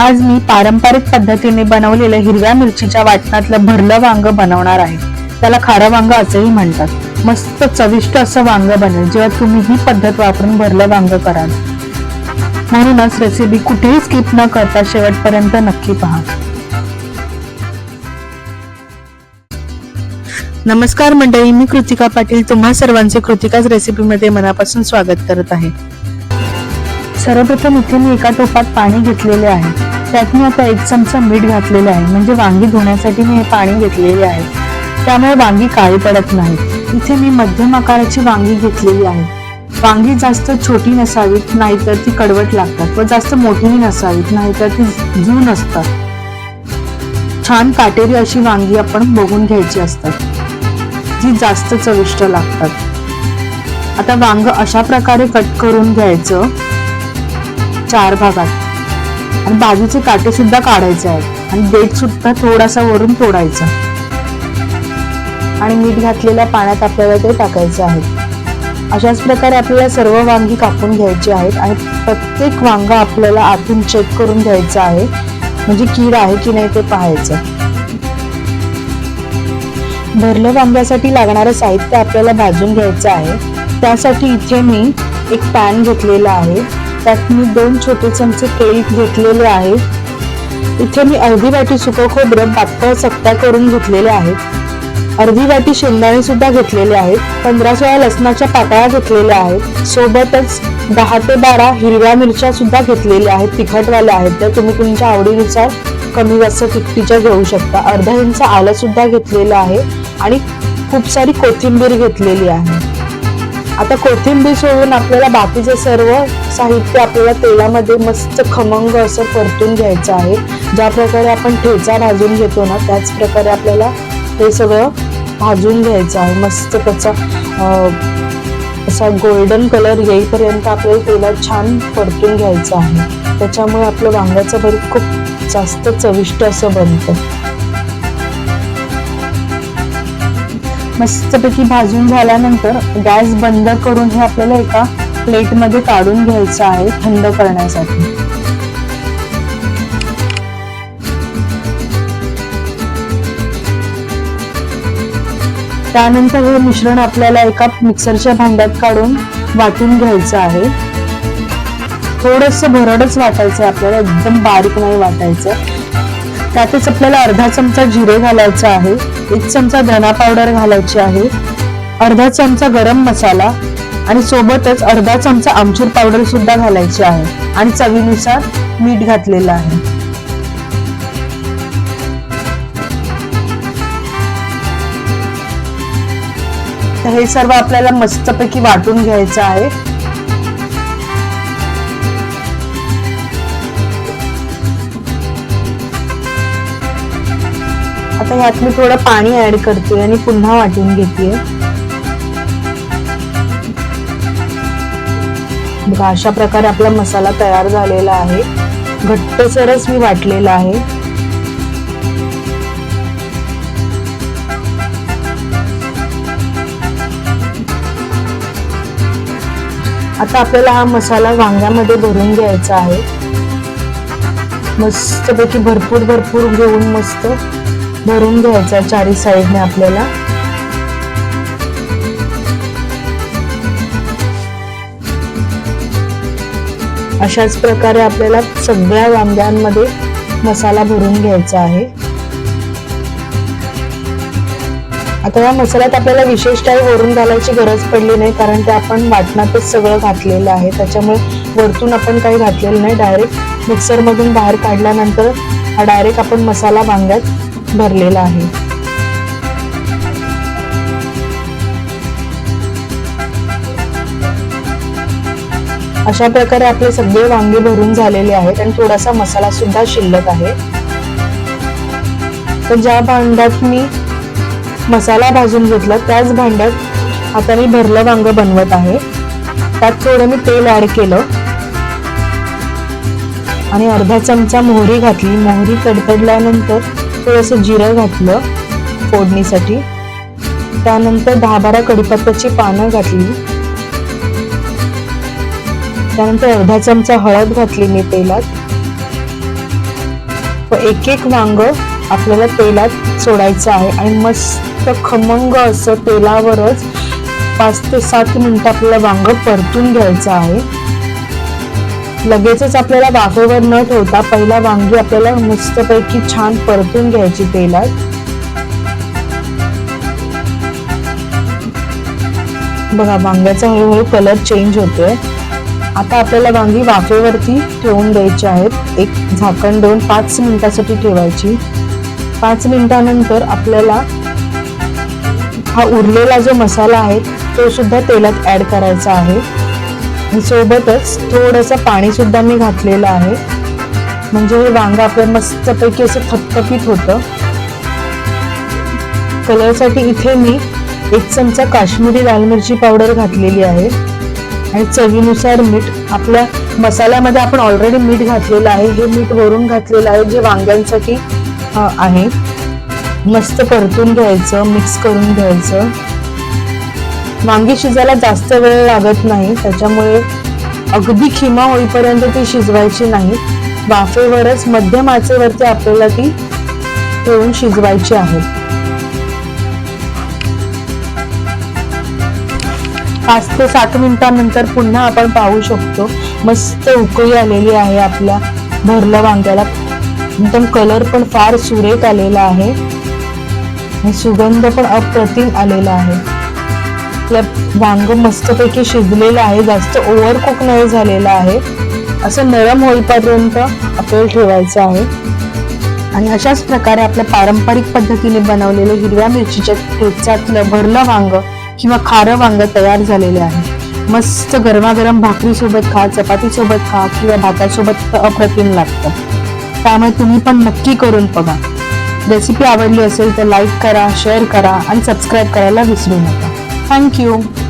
आज मी पारंपरिक पद्धतीने बनवलेलं हिरव्या मिरचीच्या वाटणातलं भरलं वांग बनवणार आहे. त्याला खारं वांग असंही म्हणतात. मस्त चविष्ट असं वांग बनेल जेव्हा तुम्ही ही पद्धत वापरून भरलं वांग कराल. म्हणूनच रेसिपी कुठेही स्किप न करता शेवटपर्यंत नक्की पहा. नमस्कार मंडळी मी कृतिका पाटील. तुम्हा सर्वांचे कृतिकाच रेसिपीमध्ये मनापासून स्वागत करत आहे. सर्वप्रथम इथे मी एका टोपात पाणी घेतलेले आहे. त्यात मी आता एक चमचा मीठ घातलेलं आहे. म्हणजे वांगी धुण्यासाठी मी हे पाणी घेतलेले आहे. त्यामुळे वांगी काळी पडत नाही. इथे मी मध्यम आकाराची वांगी घेतलेली आहे. वांगी जास्त छोटी नसावीत नाहीतर ती कडवट लागतात व जास्त मोठीही नसावीत नाहीतर ती जू नसतात. छान काटेरी अशी वांगी आपण बघून घ्यायची असतात जी जास्त चविष्ट लागतात. आता वांग अशा प्रकारे कट करून घ्यायचं. चार भागात. आणि बाजूचे काटे सुद्धा काढायचे आहेत. आणि देठ सुद्धा थोडासा वरून तोडायचा. आणि मीठ घातलेल्या पाण्यात आपल्याला ते टाकायचे आहे अशाच प्रकारे आपल्याला सर्व वांगी कापून घ्यायची आहेत आणि प्रत्येक वांग आपल्याला आतून चेक करून घ्यायचं आहे. म्हणजे कीड आहे की नाही ते पाहायचं. भरलं वांग्यासाठी लागणारं साहित्य आपल्याला भाजून घ्यायचं आहे. त्यासाठी इथे मी एक पॅन घेतलेला आहे. त्यात मी दोन छोटे चमचे तेल घेतलेले आहे. इथे मी अर्धी वाटी सुकं खोबरं पातळ चकत्या करून घेतलेले आहेत अर्धी वाटी शेंगदाणे सुद्धा घेतलेले आहेत. पंधरा सोळा लसणाच्या पाकळ्या घेतलेल्या आहेत. सोबतच दहा ते बारा हिरव्या मिरच्या सुद्धा घेतलेल्या आहेत. तिखटवाल्या आहेत. त्या तुम्ही तुमच्या आवडीनुसार कमी जास्त तिखटीच्या घेऊ शकता. अर्धा इंच आलं सुद्धा घेतलेलं आहे आणि खूप सारी कोथिंबीर घेतलेली आहे. आता कोथिंबीर सोडून आपल्याला बाकीचे सर्व साहित्य आपल्याला तेलामध्ये मस्त खमंग असं परतून घ्यायचं आहे. ज्या प्रकारे आपण ठेचा भाजून घेतो ना त्याच प्रकारे आपल्याला हे सगळं भाजून घ्यायचं आहे. मस्त त्याचा असा गोल्डन कलर येईपर्यंत आपल्याला तेलात छान परतून घ्यायचं आहे. त्याच्यामुळे आपलं वांग्याचं भरीत खूप जास्त चविष्ट असं बनतं. मस्तपैकी भाजून झाल्यानंतर गॅस बंद करून हे आपल्याला एका प्लेटमध्ये काढून घ्यायचं आहे थंड करण्यासाठी. त्यानंतर हे मिश्रण आपल्याला एका मिक्सरच्या भांड्यात काढून वाटून घ्यायचं आहे. थोडस भरडच वाटायचं आपल्याला एकदम बारीक नाही वाटायचं. त्यातच आपल्याला अर्धा चमचा जिरे घालायचा आहे एक चमचा धना पावडर घालायची आहे अर्धा चमचा गरम मसाला आणि सोबतच अर्धा चमचा आमचूर पावडर सुद्धा घालायची आहे आणि चवीनुसार मीठ घातलेलं आहे. तर हे सर्व आपल्याला मस्तपैकी वाटून घ्यायचं आहे. आता ह्यात मी थोडं पाणी ऍड करते आणि पुन्हा वाटून घेते बघा अशा प्रकारे आपला मसाला तयार झालेला आहे. घट्टसरच मी वाटलेला आहे. आता आपल्याला हा मसाला वांग्यामध्ये भरून घ्यायचा आहे. मस्तपैकी भरपूर भरपूर घेऊन मस्त भरून घ्यायचा चारी साईडने आपल्याला. अशाच प्रकारे आपल्याला सगळ्या वांग्यांमध्ये मसाला भरून घ्यायचा आहे. आता या मसाल्यात आपल्याला विशेष काही वरून घालायची गरज पडली नाही कारण ते आपण वाटणातच सगळं घातलेलं आहे. त्याच्यामुळे वरतून आपण काही घातलेलं नाही. डायरेक्ट मिक्सरमधून बाहेर काढल्यानंतर हा डायरेक्ट आपण मसाला वांग्यात भरलेला आहे. अशा प्रकारे आपले सगळे वांगे भरून झालेले आहेत आणि थोडासा मसाला सुद्धा शिल्लक आहे. तर ज्या भांड्यात मी मसाला भाजून घेतला त्याच भांड्यात आता मी भरलं वांग बनवत आहे. त्यात थोडं मी तेल ऍड केलं. आणि अर्धा चमचा मोहरी घातली. मोहरी कडकडल्यानंतर थोडंसं जिरं घातलं फोडणीसाठी. त्यानंतर दहा बारा कडीपत्त्याची पानं घातली. त्यानंतर अर्धा चमचा हळद घातली मी तेलात. व एक एक वांग आपल्याला तेलात सोडायचं आहे आणि मस्त खमंग असं तेलावरच पाच ते सात मिनटं आपल्याला वांग परतून घ्यायचं आहे. लगेचच आपल्याला वाफेवर न ठेवता पहिला वांगी आपल्याला मस्तपैकी छान परतून घ्यायची तेलात. बघा वांग्याचा हळूहळू कलर चेंज होतोय. आता आपल्याला वांगी वाफेवरती ठेवून द्यायची आहेत. एक झाकण देऊन पाच मिनिटासाठी ठेवायची. पाच मिनिटानंतर आपल्याला हा उरलेला जो मसाला आहे तो सुद्धा तेलात ऍड करायचा आहे. सोबतच थोडंसं पाणी सुद्धा मी घातलेलं आहे. म्हणजे हे वांग आपलं मस्तपैकी असं थपथपीत होतं. कलरसाठी इथे मी एक चमचा काश्मीरी लाल मिरची पावडर घातलेली आहे. आणि चवीनुसार मीठ आपल्या मसाल्यामध्ये आपण ऑलरेडी मीठ घातलेलं आहे. हे मीठ वरून घातलेलं आहे जे वांग्यांसाठी आहे. मस्त परतून घ्यायचं मिक्स करून घ्यायचं. वांगी शिजायला जास्त वेळ लागत नाही त्याच्यामुळे अगदी खिमा होईपर्यंत ती शिजवायची नाही. वाफेवरच मध्यम आचेवरती आपल्याला ती ठेवून शिजवायची आहे. पाच ते सात मिनिटांनंतर पुन्हा आपण पाहू शकतो मस्त उकळी आलेली आहे आपल्या भरलं वांग्याला. एकदम कलर पण फार सुरेख आलेला आहे. आणि सुगंध पण अप्रतिम आलेला आहे. आपलं वांग मस्तपैकी शिजलेलं आहे जास्त ओव्हर कुक नाही झालेलं आहे. असं नरम होईपर्यंत आपल्याला ठेवायचं आहे. आणि अशाच प्रकारे आपल्या पारंपरिक पद्धतीने बनवलेले हिरव्या मिरचीच्या ठेचातलं भरलं वांग किंवा खारं वांग तयार झालेले आहे. मस्त गरमागरम भाकरीसोबत खा चपातीसोबत खा किंवा भातासोबत अप्रतिम लागतं. त्यामुळे तुम्ही पण नक्की करून बघा. रेसिपी आवडली असेल तर लाईक करा शेअर करा आणि सबस्क्राईब करायला विसरू नका. Thank you.